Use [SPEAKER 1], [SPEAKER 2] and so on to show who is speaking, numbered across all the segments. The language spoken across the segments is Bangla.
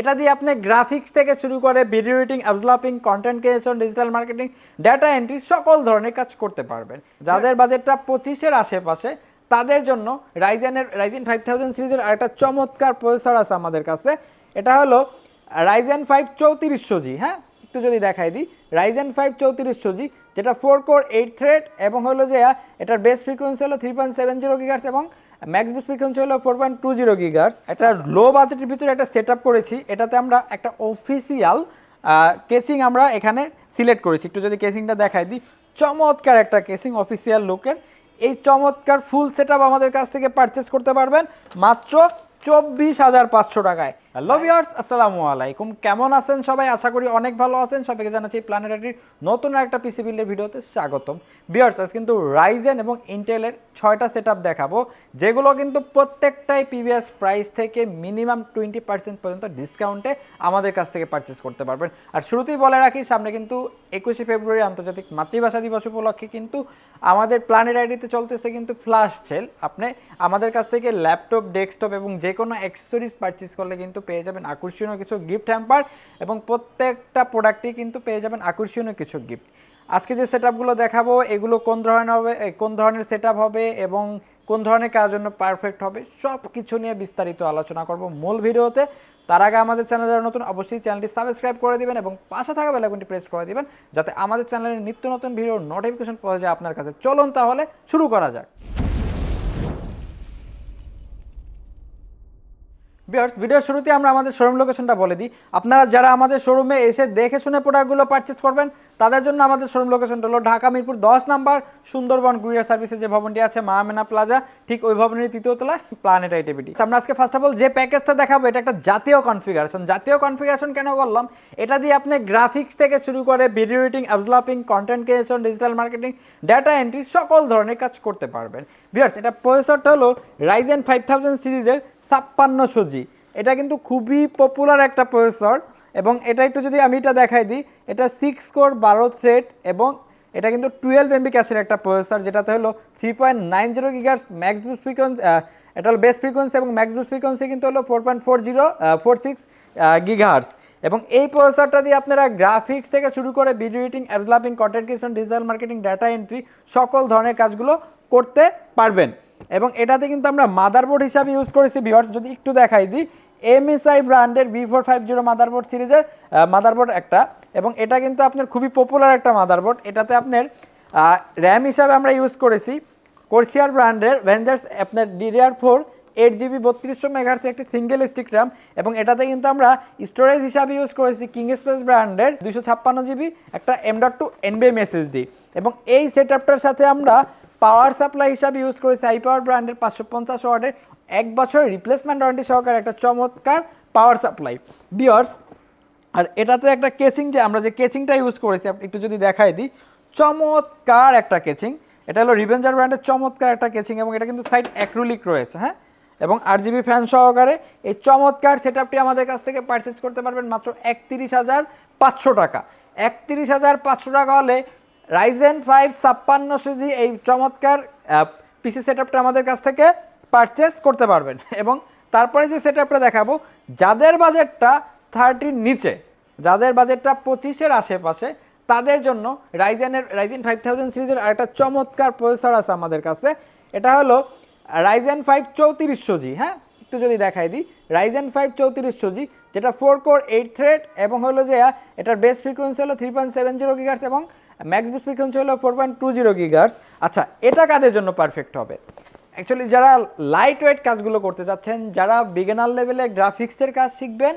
[SPEAKER 1] এটা দিয়ে আপনি গ্রাফিক্স থেকে শুরু করে video editing developing content creation digital marketing data entry সকল ধরনের কাজ করতে পারবেন। যাদের বাজেটটা পঁচিশের আশেপাশে, তাদের জন্য রাইজেনের রাইজেন ফাইভ থাউজেন্ড সিরিজের আরেকটা চমৎকার প্রসেসর আছে আমাদের কাছে। এটা হলো রাইজেন ফাইভ চৌত্রিশশো জি হ্যাঁ? একটু যদি দেখাই দিই। রাইজেন ফাইভ চৌত্রিশশো জি, যেটা ফোর কোর এইট থ্রেড এবং হলো যে, এটার বেস্ট ফ্রিকোয়েন্সি হলো three point seven zero gigahertz এবং ম্যাক্স বেস্ট ফ্রিকোয়েন্সি হলো four point two zero gigahertz একটা লো বাজেটের ভিতরে একটা সেট করেছি। এটাতে আমরা একটা অফিসিয়াল কেসিং আমরা এখানে সিলেক্ট করেছি। একটু যদি কেসিংটা দেখাই দিই। চমৎকার একটা কেসিং অফিসিয়াল লোকের। এই চমৎকার ফুল সেট আমাদের কাছ থেকে পারচেস করতে পারবেন। মাত্র চব্বিশ হাজার পাঁচশো টাকায়। হ্যালো ভিউয়ার্স আসসালামু আলাইকুম। কেমন আছেন সবাই? আশা করি অনেক ভালো আছেন। সবাইকে জানাচ্ছি প্ল্যানেটারির নতুন একটা পিসি বিল্ডের ভিডিওতে স্বাগতম। ভিউয়ার্স আজ কিন্তু রাইজেন এবং ইন্টেলের ছয়টা সেট দেখাবো, যেগুলো কিন্তু প্রত্যেকটাই পিভিএস প্রাইস থেকে মিনিমাম টোয়েন্টি পার্সেন্ট পর্যন্ত ডিসকাউন্টে আমাদের কাছ থেকে পারচেস করতে পারবেন। আর শুরুতেই বলে রাখি, সামনে কিন্তু একুশে ফেব্রুয়ারি আন্তর্জাতিক মাতৃভাষা দিবস উপলক্ষে কিন্তু আমাদের প্ল্যানের আইডিতে চলতেছে কিন্তু ফ্লাশ সেল আপনি আমাদের কাছ থেকে ল্যাপটপ ডেস্কটপ এবং যে কোনো অ্যাক্সেসরিজ পারচেস করলে কিন্তু পেয়ে যাবেন আকর্ষণীয় কিছু গিফট হ্যাম্পার এবং প্রত্যেকটা প্রোডাক্টই কিন্তু পেয়ে যাবেন আকর্ষণীয় কিছু গিফট আজকে যে সেট আপগুলো দেখাবো, এগুলো কোন ধরনের হবে কোন ধরনের সেট হবে এবং কোন ধরনের কাজের জন্য পারফেক্ট হবে সব কিছু নিয়ে বিস্তারিত আলোচনা করব মূল ভিডিওতে। তার আগে আমাদের চ্যানেল যারা নতুন, অবশ্যই চ্যানেলটি সাবস্ক্রাইব করে দিবেন এবং পাশে থাকা বেলাইকনটি প্রেস করে দিবেন, যাতে আমাদের চ্যানেলের নিত্য নতুন ভিডিওর নোটিফিকেশন পৌঁছে যায় আপনার কাছে। চলুন তাহলে শুরু করা যাক। বিয়ার্স ভিডিওর শুরুতে আমরা আমাদের শোরুম লোকেশনটা বলে দিই। আপনারা যারা আমাদের শোরুমে এসে দেখে শুনে প্রোডাক্টগুলো পারচেস করবেন, তাদের জন্য আমাদের শোরুম লোকেশনটা হলো ঢাকা, মিরপুর দশ নাম্বার সুন্দরবন কুরিয়ার সার্ভিসের যে ভবনটি আছে মাহমেনা প্লাজা ঠিক ওই ভবনের তৃতীয় তলায় প্ল্যানেট আইটিভিটি আমরা আজকে ফার্স্ট অফ অল যে প্যাকেজটা দেখাবো, এটা একটা জাতীয় কনফিগারেশন জাতীয় কনফিগারেশন কেন বললাম? এটা দিয়ে আপনি গ্রাফিক্স থেকে শুরু করে video editing developing content creation digital marketing data entry সকল ধরনের কাজ করতে পারবেন। ভিউয়ার্স, এটা প্রসেসরটা হলো রাইজেন ফাইভ থাউজেন্ড সিরিজের ছাপ্পান্নশো জি। এটা কিন্তু খুবই পপুলার একটা প্রসেসর এবং এটা একটু যদি আমি এটা দেখাই দিই, এটা সিক্স কোর বারো থ্রেড এবং এটা কিন্তু টুয়েলভ এমবি ক্যাশের একটা প্রসেসর যেটাতে হলো three point nine zero gigahertz max boost frequency এটা হলো বেস্ট ফ্রিকোয়েন্সি এবং ম্যাক্স বুস্ট ফ্রিকোয়েন্সি কিন্তু হলো four point four zero four six gigahertz এবং এই প্রসেসরটা দিয়ে আপনারা গ্রাফিক্স থেকে শুরু করে video editing developing content creation digital marketing data entry সকল ধরনের কাজগুলো করতে পারবেন। এবং এটাতে কিন্তু আমরা মাদারবোর্ড হিসাবে ইউজ করেছি ভিওয়ার্স যদি একটু দেখাই দিই এমএসআই ব্র্যান্ডের B four five zero motherboard সিরিজের মাদারবোর্ড একটা, এবং এটা কিন্তু আপনার খুবই পপুলার একটা মাদারবোর্ড এটাতে আপনার র্যাম হিসাবে আমরা ইউজ করেছি। কোর্সিয়ার ব্র্যান্ডের ভেঞ্জার্স আপনার ডিডিআর ফোর এইট জিবি বত্রিশশো মেগাহার্সের একটি সিঙ্গেল স্টিক র্যাম এবং এটাতে কিন্তু আমরা স্টোরেজ হিসাবে ইউজ করেছি কিং স্পেস ব্র্যান্ডের দুশো ছাপ্পান্ন জিবি একটা এম ডট টু এনবিএম এসএসডি এবং এই সেট সাথে আমরা পাওয়ার সাপ্লাই হিসাবে ইউজ করেছি আই পাওয়ার ব্র্যান্ডের পাঁচশো পঞ্চাশ ওয়ার্ডের এক বছর রিপ্লেসমেন্ট ওয়ারেন্টি সহকারে একটা চমৎকার পাওয়ার সাপ্লাই বিয়ার্স আর এটাতে একটা কেচিং যে আমরা যে কেচিংটা ইউজ করেছি একটু যদি দেখাই দিই, চমৎকার একটা কেচিং এটা হলো রিভেঞ্জার ব্র্যান্ডের চমৎকার একটা কেচিং এবং এটা কিন্তু সাইড অ্যাক্রোলিক রয়েছে হ্যাঁ? এবং আর জিবি ফ্যান সহকারে এই চমৎকার সেট আপটি আমাদের কাছ থেকে পারচেস করতে পারবেন মাত্র একত্রিশ হাজার পাঁচশো টাকা। একত্রিশ হাজার পাঁচশো টাকা হলে রাইজেন ফাইভ ছাপ্পান্নশো জি এই চমৎকার পিসি সেট আমাদের কাছ থেকে পারচেস করতে পারবেন। এবং তারপরে যে সেট দেখাবো, যাদের বাজেটটা থার্টির নিচে, যাদের বাজেটটা পঁচিশের আশেপাশে, তাদের জন্য রাইজেনের রাইজেন ফাইভ থাউজেন্ড সিরিজের আরেকটা চমৎকার প্রসেসর আছে আমাদের কাছে। এটা হলো রাইজেন ফাইভ চৌত্রিশশো জি হ্যাঁ? একটু যদি দেখাই দিই। রাইজেন ফাইভ চৌত্রিশশো জি যেটা ফোর কোর এইট থ্রেড এবং হলো যে এটার বেস্ট ফ্রিকোয়েন্সি হলো three point seven zero gigahertz এবং ম্যাক্স বুস্ট ফ্রিকোয়েন্সি হলো four point two zero gigahertz আচ্ছা এটা কাদের জন্য পারফেক্ট হবে? অ্যাকচুয়ালি যারা লাইট ওয়েট কাজগুলো করতে চাচ্ছেন, যারা বিগিনার লেভেলে গ্রাফিক্সের কাজ শিখবেন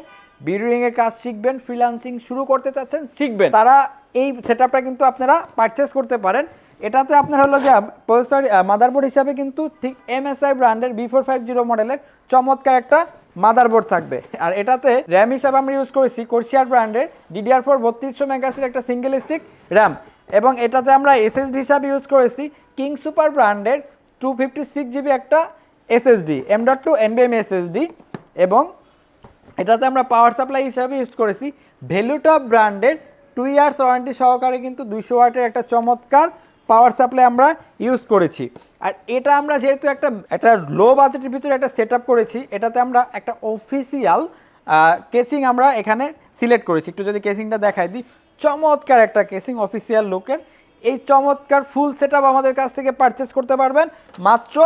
[SPEAKER 1] বিডিং কাজ শিখবেন ফ্রিল্যান্সিং শুরু করতে চাচ্ছেন, শিখবেন। তারা এই সেটআপটা কিন্তু আপনারা পারচেস করতে পারেন। এটাতে আপনার হলো যে প্রসেসর মাদারবোর্ড হিসাবে কিন্তু ঠিক এমএসআই ব্র্যান্ডের বি ফোর ফাইভ জিরো মডেলের চমৎকার একটা মাদারবোর্ড থাকবে। আর এটাতে র্যাম হিসাবে আমরা ইউজ করেছি কোর্সিয়ার ব্র্যান্ডের ডিডিআর ফোর বত্রিশশো মেগাহার্সের একটা সিঙ্গেল স্টিক র্যাম এবং এটাতে আমরা এসএসডি হিসাবে ইউজ করেছি কিং সুপার ব্র্যান্ডের টু ফিফটি সিক্স জিবি একটা এসএসডি এম ডট টু এনবিএম এসএসডি এবং এটাতে আমরা পাওয়ার সাপ্লাই হিসাবে ইউজ করেছি ভ্যালুটপ ব্র্যান্ডের টু ইয়ার্স ওয়ারেন্টি সহকারে কিন্তু দুইশো ওয়াটের একটা চমৎকার পাওয়ার সাপ্লাই আমরা ইউজ করেছি। আর এটা আমরা যেহেতু একটা একটা লো বাজেটের ভিতরে একটা সেট করেছি, এটাতে আমরা একটা অফিসিয়াল কেসিং আমরা এখানে সিলেক্ট করেছি। একটু যদি কেসিংটা দেখাই দিই, চমৎকার একটা কেসিং অফিসিয়াল লুকের এই চমৎকার ফুল সেট আমাদের কাছ থেকে পারচেস করতে পারবেন মাত্র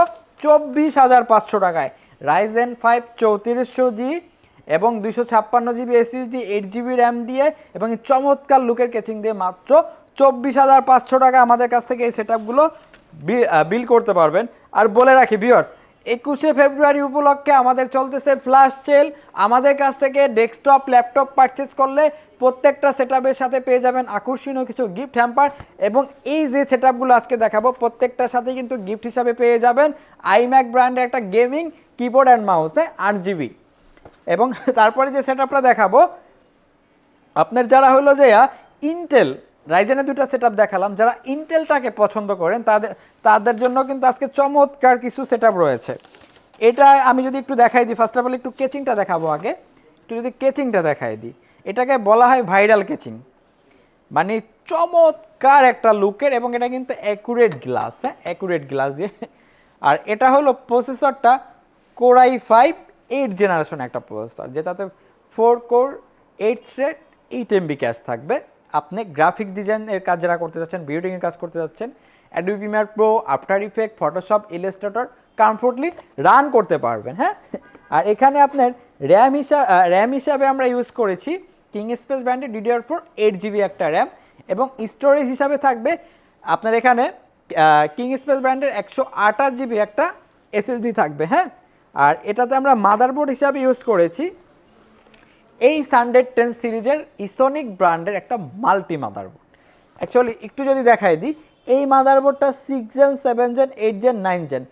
[SPEAKER 1] চব্বিশ হাজার পাঁচশো টাকায়। রাইজেন ফাইভ চৌত্রিশশো জি এবং দুইশো ছাপ্পান্ন GB SSD eight GB RAM দিয়ে এবং চমৎকার লুকের কেচিং দিয়ে মাত্র চব্বিশ হাজার পাঁচশো টাকা আমাদের কাছ থেকে এই সেট বিল করতে পারবেন। আর বলে রাখি ভিউয়ার্স একুশে ফেব্রুয়ারি উপলক্ষে আমাদের চলতেছে ফ্ল্যাশ সেল আমাদের কাছ থেকে ডেস্কটপ ল্যাপটপ পারচেস করলে প্রত্যেকটা সেটআপের সাথে পেয়ে যাবেন আকর্ষণীয় কিছু গিফট হ্যাম্পার এবং এই যে সেটআপগুলো আজকে দেখাবো, প্রত্যেকটার সাথে কিন্তু গিফট হিসাবে পেয়ে যাবেন আইম্যাক ব্র্যান্ডের একটা গেমিং কিবোর্ড অ্যান্ড মাউসে আট জিবি এবং তারপরে যে সেটআপটা দেখাবো, আপনার যারা হলো যে ইন্টেল রাইজেনের দুটো সেটআপ দেখালাম। যারা ইন্টেলটাকে পছন্দ করেন, তাদের তাদের জন্য কিন্তু আজকে চমৎকার কিছু সেটআপ রয়েছে। এটা আমি যদি একটু দেখাই দিই ফার্স্ট অফ অল একটু কেচিংটা দেখাবো আগে। একটু যদি কেচিংটা দেখাই দিই। এটাকে বলা হয় ভাইরাল কেচিং মানে চমৎকার একটা লুকের এবং এটা কিন্তু অ্যাকুরেট গ্লাস হ্যাঁ? অ্যাকুরেট গ্লাস দিয়ে। আর এটা হলো প্রসেসরটা core i five eight generation একটা প্রসেসর যেটাতে four core eight thread eight MB cache থাকবে। আপনি গ্রাফিক ডিজাইনের কাজ যারা করতে যাচ্ছেন বিউটিংয়ের কাজ করতে যাচ্ছেন Adobe Premiere Pro After Effect Photoshop Illustrator comfortably run করতে পারবেন হ্যাঁ? আর এখানে আপনার র্যাম হিসাবে র্যাম হিসাবে আমরা ইউজ করেছি কিং স্পেস ব্র্যান্ডের ডিডিআর ফোর এইট জিবি একটা র্যাম এবং স্টোরেজ হিসাবে থাকবে আপনার এখানে কিং স্পেস ব্র্যান্ডের একশো আঠাশ জিবি একটা এসএসডি থাকবে হ্যাঁ? আর এটাতে আমরা মাদারবোর্ড হিসাবে ইউজ করেছি এই হান্ড্রেড টেন সিরিজের ইসোনিক ব্র্যান্ডের একটা মাল্টি মাদারবোর্ড অ্যাকচুয়ালি একটু যদি দেখাই দিই, এই মাদারবোর্ডটা six gen seven gen eight gen nine gen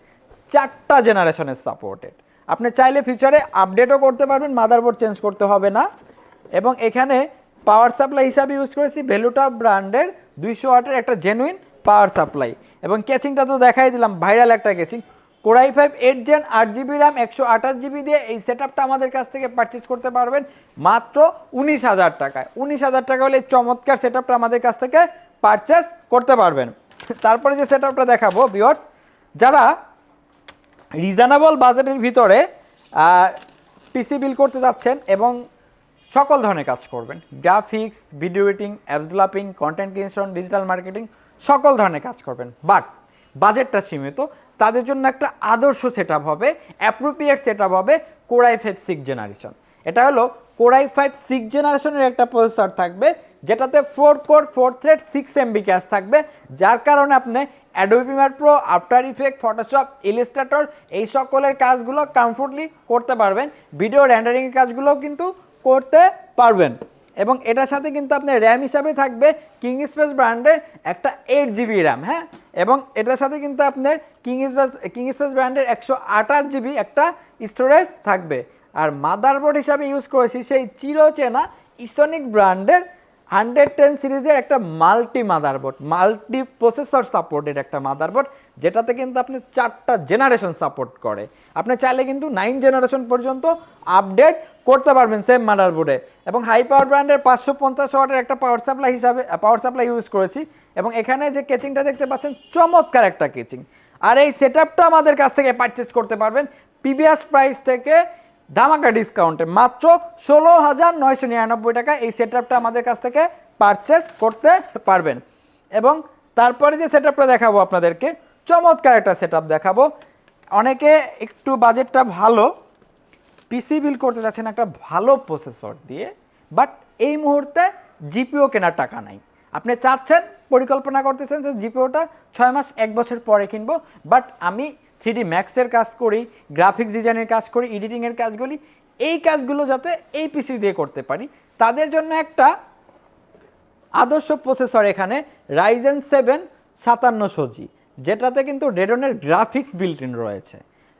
[SPEAKER 1] চারটা জেনারেশনের সাপোর্টেড আপনি চাইলে ফিউচারে আপডেটও করতে পারবেন মাদারবোর্ড চেঞ্জ করতে হবে না। এবং এখানে পাওয়ার সাপ্লাই হিসাবে ইউজ করেছি ভ্যালুটপ ব্র্যান্ডের দুইশো ওয়াটের একটা জেনুইন পাওয়ার সাপ্লাই এবং কেচিংটা তো দেখাই দিলাম ভাইরাল একটা কেচিং core i five eight gen আট জিবি র্যাম একশো আঠাশ জিবি দিয়ে এই সেট আমাদের কাছ থেকে পারচেস করতে পারবেন মাত্র উনিশ হাজার টাকায়। উনিশ হাজার টাকা হলে চমৎকার সেট আমাদের কাছ থেকে পারচেস করতে পারবেন। তারপরে যে সেট আপটা দেখাবো বিয়ার্স যারা রিজনেবল বাজেটের ভিতরে পিসি বিল করতে যাচ্ছেন এবং সকল ধরনের কাজ করবেন। Graphics video editing app developing content creation digital marketing সকল ধরনের কাজ করবেন। বাট বাজেটটা সীমিত। তাদের জন্য একটা আদর্শ সেট হবে অ্যাপ্রোপ্রিয়েট সেট হবে core i five six generation এটা হলো কোরাই ফাইভ সিক্স জেনারেশনের একটা প্রসেসর থাকবে, যেটাতে four core four thread six MB cache থাকবে, যার কারণে আপনি Adobe Premiere Pro After Effect Photoshop Illustrator এই সকলের কাজগুলো কমফোর্টলি করতে পারবেন। ভিডিও র্যান্ডারিংয়ের কাজগুলোও কিন্তু করতে পারবেন। এবং এটার সাথে কিন্তু আপনার র্যাম হিসাবে থাকবে কিং স্পেস ব্র্যান্ডের একটা এইট জিবি র্যাম হ্যাঁ? এবং এটার সাথে কিন্তু আপনার কিং স্পেস কিং স্পেস ব্র্যান্ডের একশো আঠাশ জিবি একটা স্টোরেজ থাকবে। আর মাদারবোর্ড হিসাবে ইউজ করেছি সেই চিরচেনা ইসনিক ব্র্যান্ডের হান্ড্রেড টেন সিরিজের একটা multi motherboard multi processor supported একটা মাদারবোর্ড যেটাতে কিন্তু আপনি চারটা জেনারেশন সাপোর্ট করে। আপনি চাইলে কিন্তু নাইন জেনারেশন পর্যন্ত আপডেট করতে পারবেন সেম মাদারবোর্ডে এবং হাই পাওয়ার ব্র্যান্ডের পাঁচশো পঞ্চাশ ওয়াটের একটা পাওয়ার সাপ্লাই হিসাবে পাওয়ার সাপ্লাই ইউজ করেছি। এবং এখানে যে কেচিংটা দেখতে পাচ্ছেন, চমৎকার একটা কেচিং আর এই সেট আমাদের কাছ থেকে পারচেস করতে পারবেন পিবিএস প্রাইস থেকে ধামাকা ডিসকাউন্টে মাত্র ষোলো হাজার নয়শো নিরানব্বই টাকা এই সেট আমাদের কাছ থেকে পারচেস করতে পারবেন। এবং তারপরে যে সেট দেখাবো আপনাদেরকে চমৎকার একটা সেট দেখাবো। অনেকে একটু বাজেটটা ভালো পিসি বিল করতে চাচ্ছেন একটা ভালো প্রসেসর দিয়ে বাট এই মুহূর্তে জিপিও কেনার টাকা নাই। আপনি চাচ্ছেন, পরিকল্পনা করতেছেন যে জিপিওটা ছয় মাস, এক বছর পরে কিনবো বাট আমি থ্রি ডি ম্যাক্সের কাজ করি গ্রাফিক্স ডিজাইনের কাজ করি এডিটিংয়ের কাজগুলি এই কাজগুলো যাতে এই পিসি দিয়ে করতে পারি। তাদের জন্য একটা আদর্শ প্রসেসর এখানে রাইজেন সেভেন সাতান্নশো জি যেটাতে কিন্তু রেডনের গ্রাফিক্স বিল্ট ইন রয়েছে।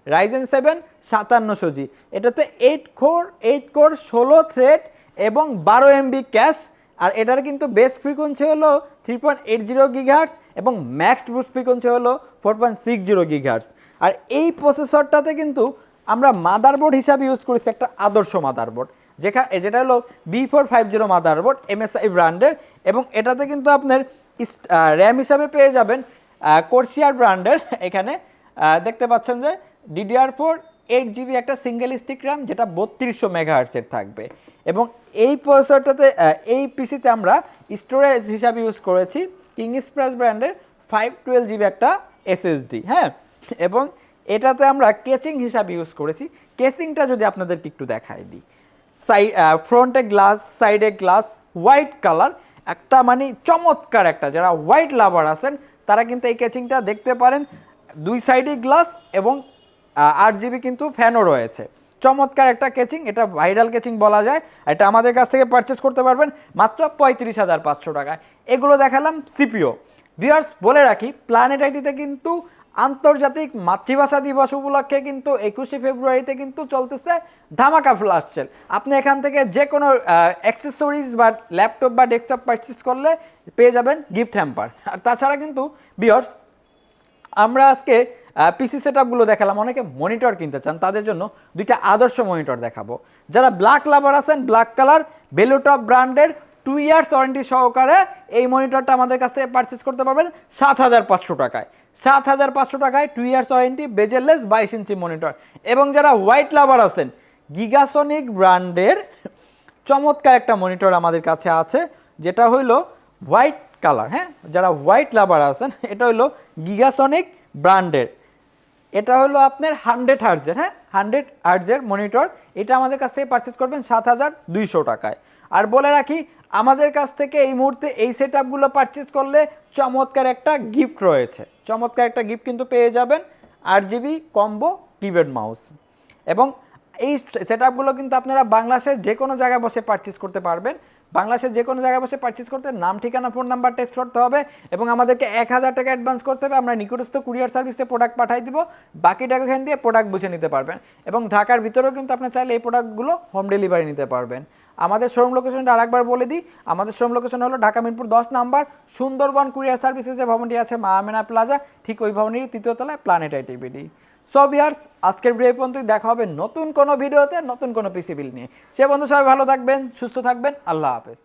[SPEAKER 1] রাইজেন সেভেন সাতান্নশো জি এটাতে এইট কোর এইট কোর ষোলো থ্রেড এবং বারো এমবি ক্যাশ আর এটার কিন্তু বেস্ট ফ্রিকোয়েন্সি হলো three point eight zero gigahertz এবং ম্যাক্সড বুস্ট ফ্রিকোয়েন্সি হলো four point six zero gigahertz আর এই প্রসেসরটাতে কিন্তু আমরা মাদারবোর্ড হিসাবে ইউজ করেছি একটা আদর্শ মাদারবোর্ড যেখানে যেটা হলো B four five zero motherboard MSI ব্র্যান্ডের এবং এটাতে কিন্তু আপনার র্যাম হিসাবে পেয়ে যাবেন কোর্সিয়ার ব্র্যান্ডের এখানে দেখতে পাচ্ছেন যে ডিডিআর ফোর এইট জিবি একটা সিঙ্গেল স্টিক র্যাম যেটা বত্রিশশো মেগাহার্টসের থাকবে। এবং এই প্রসেসরটাতে এই পিসিতে আমরা স্টোরেজ হিসাবে ইউজ করেছি কিং এক্সপ্রেস ব্র্যান্ডের ফাইভ টুয়েলভ জিবি একটা এসএসডি হ্যাঁ? এবং এটাতে আমরা কেচিং হিসাবে ইউজ করেছি। কেসিংটা যদি আপনাদেরকে একটু দেখাই দিই। সাইড ফ্রন্টে গ্লাস সাইডে গ্লাস হোয়াইট কালার একটা মানে চমৎকার একটা, যারা হোয়াইট লাভার আছেন তারা কিন্তু এই ক্যাচিংটা দেখতে পারেন। দুই সাইডে গ্লাস এবং আট জিবি কিন্তু ফ্যানও রয়েছে। চমৎকার একটা কেচিং এটা ভাইরাল কেচিং বলা যায়। এটা আমাদের কাছ থেকে পারচেস করতে পারবেন মাত্র পঁয়ত্রিশ হাজার পাঁচশো টাকায়। এগুলো দেখালাম সিপিও ভিওয়ার্স বলে রাখি প্ল্যানেট আইটিতে কিন্তু আন্তর্জাতিক মাতৃভাষা দিবস উপলক্ষে কিন্তু একুশে ফেব্রুয়ারিতে কিন্তু চলতেছে ধামাকা ফ্লাশ সেল আপনি এখান থেকে যে কোনো অ্যাক্সেসরিজ বা ল্যাপটপ বা ডেস্কটপ পারচেস করলে পেয়ে যাবেন গিফট হ্যাম্পার আর তাছাড়া কিন্তু বিয়ার্স আমরা আজকে পিসি সেট আপগুলো দেখালাম। অনেকে মনিটর কিনতে চান, তাদের জন্য দুইটা আদর্শ মনিটর দেখাবো। যারা ব্ল্যাক লাভার আছেন ব্ল্যাক কালার বেলুটপ ব্র্যান্ডের টু ইয়ার্স ওয়ারেন্টি সহকারে এই মনিটরটা আমাদের কাছ থেকে পারচেস করতে পারবেন সাত হাজার পাঁচশো টাকায়। সাত হাজার পাঁচশো টাকায় টু ইয়ার্স ওয়ারেন্টি বেজেললেস বাইশ ইঞ্চি মনিটর এবং যারা হোয়াইট লাভার আছেন গিগাসনিক ব্র্যান্ডের চমৎকার একটা মনিটর আমাদের কাছে আছে, যেটা হইল হোয়াইট কালার হ্যাঁ? যারা হোয়াইট লাভার আছেন, এটা হইল গিগাসনিক ব্র্যান্ডের এটা হলো আপনার হান্ড্রেড হার্জের হ্যাঁ? হান্ড্রেড হার্জের মনিটর এটা আমাদের কাছ থেকে পারচেস করবেন সাত হাজার দুইশো টাকায়। আর বলে রাখি আমাদের কাছ থেকে এই মুহূর্তে এই সেট আপগুলো পারচেস করলে চমৎকার একটা গিফট রয়েছে। চমৎকার একটা গিফট কিন্তু পেয়ে যাবেন আট জিবি কম্বো কিবোর্ড মাউস এবং এই সেট আপগুলো কিন্তু আপনারা বাংলাদেশের যে কোনো জায়গায় বসে পারচেস করতে পারবেন। বাংলাদেশের যে কোনো জায়গায় বসে পারচেস করতে নাম, ঠিকানা ফোন নাম্বার টেক্সট করতে হবে এবং আমাদেরকে এক হাজার টাকা অ্যাডভান্স করতে হবে। আমরা নিকটস্থ কুরিয়ার সার্ভিসে প্রোডাক্ট পাঠাই দিব। বাকি টাকা এখান দিয়ে প্রোডাক্ট বুঝে নিতে পারবেন এবং ঢাকার ভিতরেও কিন্তু আপনি চাইলে এই প্রোডাক্টগুলো হোম ডেলিভারি নিতে পারবেন। আমাদের শোরুম লোকেশনটা আরেকবার বলে দিই। আমাদের শোরুম লোকেশন হলো ঢাকা মিরপুর দশ নাম্বার সুন্দরবন কুরিয়ার সার্ভিসের যে ভবনটি আছে, মা আমেনা প্লাজা ঠিক ওই ভবনেরই তৃতীয় তলায় প্ল্যানেট আইটিভিডি সো বিয়ার্স আজকের ভিডিও পর্যন্তই। দেখা হবে নতুন কোনো ভিডিওতে নতুন কোনো পিসি বিল নিয়ে। সে বন্ধু সবাই ভালো থাকবেন, সুস্থ থাকবেন। আল্লাহ হাফেজ।